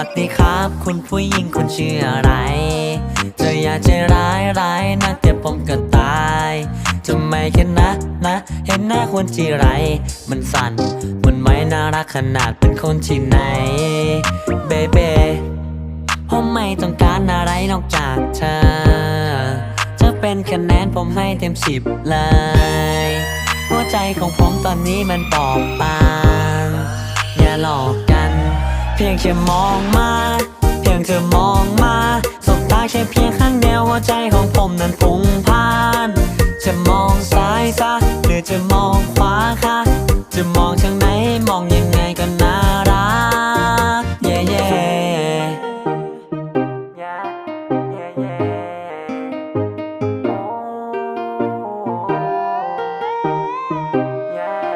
วัสดีครับ คุณผู้หญิงคุณชื่ออะไร เธออยากจะร้ายร้ายนะแต่ผมก็ตายทำไมแค่นะนะ เห็นหน้าคนที่ไร มันสั่นมันไม่น่ารักขนาดเป็นคนที่ไหน เบเบผมไม่ต้องการอะไรนอกจากเธอจะเป็นคะแนนผมให้เต็มสิบเลย หัวใจของผมตอนนี้มันบอบบางอย่าหลอก เพียงแค่มองมา เพียงเธอมองมาสบตาแค่เพียงข้างเดียวหัวใจของผมนั้นพุ่งพ่าน จะมองซ้ายซะหรือจะมองขวาคะมองช่าง